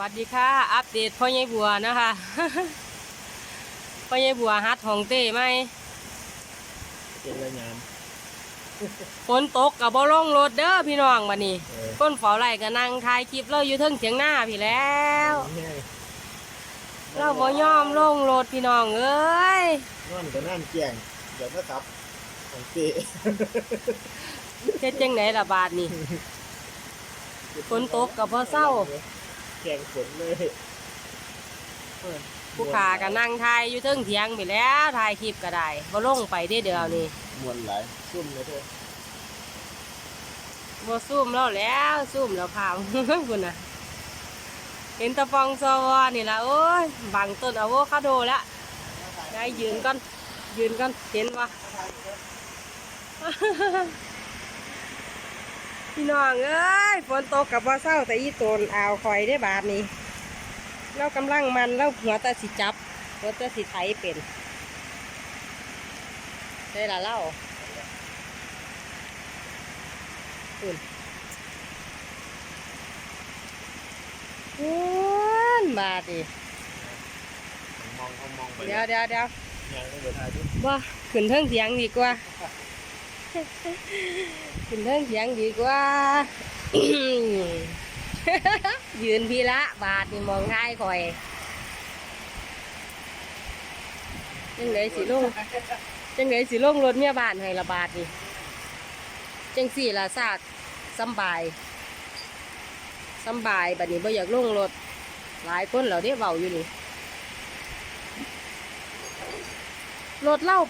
วัสดีค่ะ อัปเดตพ่อใหญ่บัวนะคะพ่อใหญ่บัวฮัดของเต้ไหมเป็นรายงานฝนตกกับบ่ลงรถเด้อพี่น้องบัดนี้เออก้นเฝ้าไร่ก็นั่งถ่ายคลิปเราอยู่เทิงเถียงหน้าพี่แล้วง่ายเราบ่ยอมลงรถพี่น้องเอ้ยนอนก็นั่นเกียงเดี๋ยวก็ขับของเต้เฮ็ดจังไหนล่ะบาดนี้ฝนตกก็บ่เศร้า แกงฝนเลยผู้ขาก็นั่งถ่ายอยู่เทิงเถียงพี่แล้วถ่ายคลิปก็ได้บ่ลงไปได้เดียวนี่มวนหลายซุ่มเลยเถอะบ่ซุ่มแล้วแล้วซุ่มแล้วพามคุณน่ะเห็นแตะฟองซอวอนี่ล่ะโอ้ยบังต้นอะโวคาโดแล้วได้ยืนก่อนยืนก่อนเห็นบ่ พี่น้องเอ้ยฝนตกกับว่าเศร้าแต่อีโตนอ่าวคอยได้บาทนี้เรากำลังมันเราหัวแตาสิจับหัวแตาสิไถเป็นได้ละเล่าคุนคุนบาทดิมองเขามองไปเดี๋ยวเดี๋ยวเดี๋ยวยังไม่เดินทางที่ว่าขึ้นเทิงเสียงดีกว่า ขึ้นเทิงเสียงดีกว่า ยืนพี่ละบาทนี่มองท้ายคอยจังไดสิลงจังไดสิลงรถเมียบานให้ละบาทนี่จังสี่ละซากสำบายสำบายบัดนี้บ่อยากลงรถหลายคนเราได้เบาอยู่นี่รถเล่า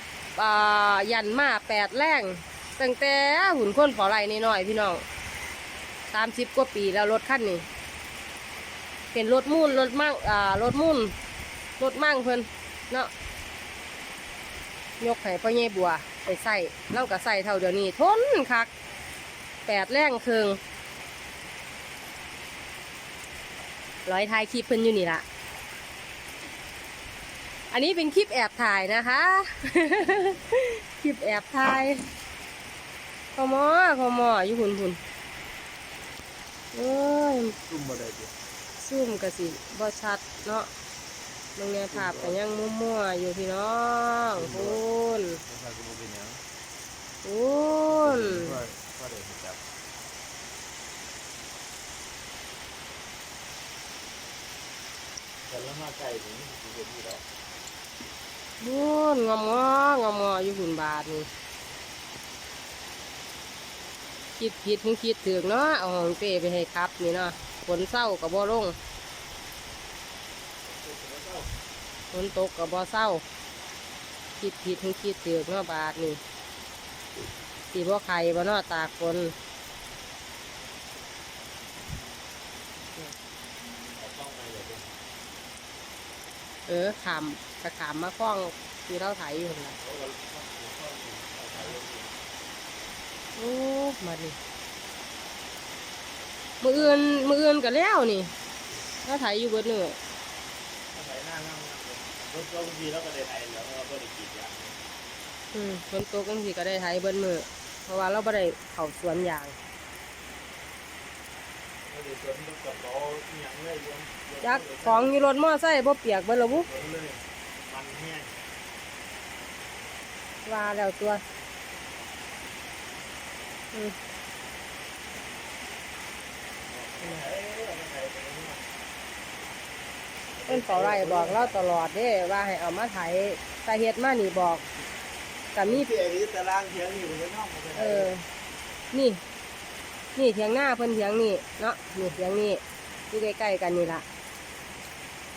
อ่ายันมาแปดแรง ตั้งแต่หุ่นคนเฝ้าไรนี่หน่อยๆพี่น้องสามสิบกว่าปีแล้วรถคันนี้เป็นรถมุ่นรถมั่งอ่ารถมุ่นรถมั่งเพิ่นเนาะยกให้พ่อเย่บัวไปใส่เล่ากับใส่เท่าเดี๋ยวนี้ทนคักแปดแรงเคืองร้อยท้ายคลิปเพิ่นอยู่นี่ละอันนี้เป็นคลิปแอบถ่ายนะคะ คลิปแอบถ่าย ขอมอขอมออยู่หุ่นหุ่นเอ้ยซุ่มมาได้ดิซูมกะสิบ่ชัดเนาะตรงเนี้ยภาพกันยังมั่วๆอยู่พี่น้องคุณไม่ใช่กูบ่เป็นหยังคุณก็ก็เดินจับแต่ละมาไก่ถึงกูเป็นที่แล้วคุณงอมงองอมงออยู่หุ่นบาทนี่ คิดผิดถึงคิดถึงเนาะเอาของเป้ไปให้ครับนี่เนาะฝนเศร้ากับบ่ลงฝนตกกับบ่เศร้า คิดผิดถึงคิดถึกเนาะบาทนี่สีบ่ไข่บ่เนาะตากฝนเออขามกระขามมาคล้องที่เราไถอยู่นละ เขาก็ต้องต้องเอาไปเลยดิ โอ้มาดิมืออื่นมืออื่นก็แล้วนี่เราไถอยู่เบิดเนื้อถ้าใส่หน้านั่งนั่งเลยรถก็บางทีเราก็ได้ไทยแล้วเราก็ได้กรีดยางอืมฝนตกจังสิก็ได้ไถเบิดมือเพราะว่าเราบ่ได้เข้าสวนยางไม่ได้สวนรถกับล้อที่ยังเลยรวมรวมจักของอยู่รถมอไซค์บ่เปียกเบิดและบุสวนเลยมันแห้งว่าแล้วตัวอืม เปนี่เพิ่นเฝ้าไร่บอกเราตลอดเด้ว่าให้เอามาไถสาเหตุมานี่บอกก็มี พี่เอ๋ตารางเทียงอยู่บนห้องนเออ นี่ นี่เถียงหน้าเพิ่นเถียงนี่ เนาะนี่เถียงนี่อยู่ใกล้ๆกันนี่ล่ะ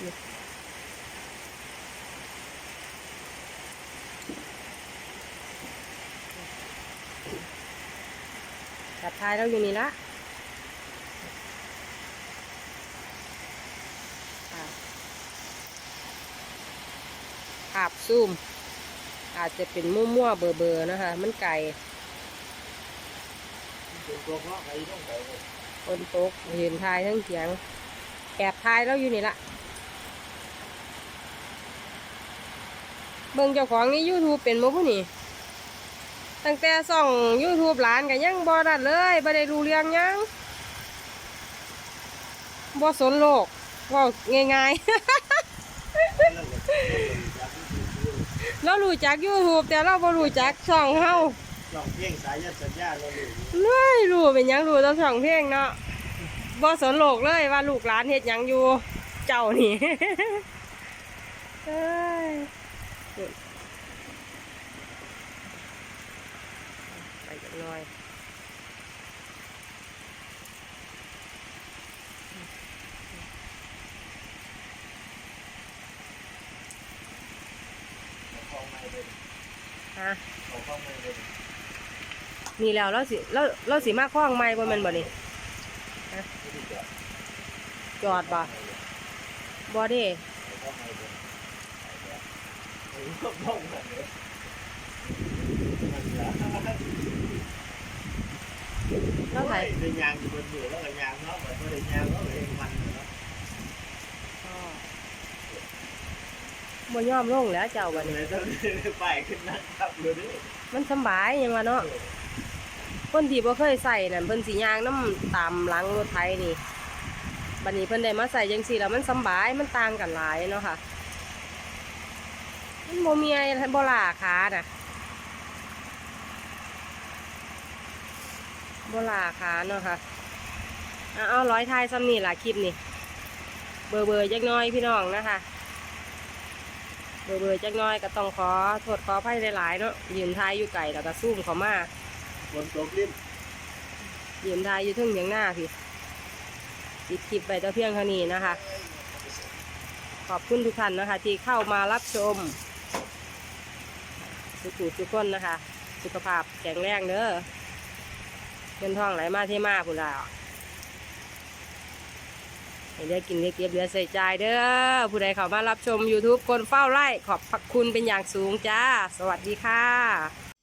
นี่ จับท้ายเราอยู่นี่ละภาพซูม อาจจะเป็นมั่วๆเบอร์ๆนะคะ มันไก่เป็นตัวเพราะใครต้องใส่เลยฝนตกเห็นทายทั้งเสียงแอบทายแล้วอยู่นี่ละเบิ่งเจ้าของใน YouTube เป็นบ่ผู้นี่ ตั้งแต่ส่อง YouTube หลานกันยังบ่ได้เลยบ่ได้รู้เรื่องยังบ่สนโลกว่าง่ายๆ เรารู้จัก YouTube แต่เราบ่รู้จักช่องเฮาลองเพียงสายยันสัญญาเราเลยเลยรู้เป็นยังรู้ต้องช่องเพลงเนาะบ่สนโลกเลยว่าลูกหลานเฮ็ดหยังอยู่เจ้านี่เอ้ยไปจัก หน่อยคลองไม่เลยฮะขาคลองไม่เลยนี่แล้วเราสิเราเราสิมาคล้องไม้บ่แม่นบ่นี่ไม่ได้จอดบ่บ่เด้คลองไม่เลยเออคลองแบบนี้ มันเหรอเราไถเดินยางอยู่บนอยู่แล้วก็ยางเนาะแบบว่าเดินยางแล้วเองมันเนาะบ่ยอมลงแล้วเจ้าวับันดนี้นี้ต้องไปขึ้นนะครับดูดิมันสำบายยังว่าเนาะคนที่บ่เคยใส่นั่นเพิ่นสิย่างน้ำตามหลังรถไถนี่บัดนี้เพิ่นได้มาใส่จังซี่แล้วมันสำบายมันต่างกันหลายเนาะค่ะมันบ่มีอะไรบ่ลาขาน่ะ บ่ลาขาเนาะค่ะอะเอาร้อยทายซ้ำนี่ล่ะคลิปนี่เบอร์เบอร์จักหน้อยพี่น้องนะคะเบอร์เบอร์จักหน้อยก็ต้องขอโทษขออภัยหลายๆเนาะยืนทายอยู่ไก่แล้วก็ซูมเขามาบนโต๊ะลิ้นยืนทายอยู่เทึ่งอย่างหน้าพี่ปิดคลิปไปแต่เพียงเท่านี้นะคะ ขอบคุณทุกท่านนะคะ ที่เข้ามารับชม สุขุทุกคนนะคะ สุขภาพแข็งแรงเด้อ เงินทองไหลมาเทมาพุ่นละให้ได้กินได้เก็บเหลือใส่ใจเด้อผู้ใดเข้ามารับชม YouTube คนเฝ้าไร่ขอบพระคุณเป็นอย่างสูงจ้า สวัสดีค่ะ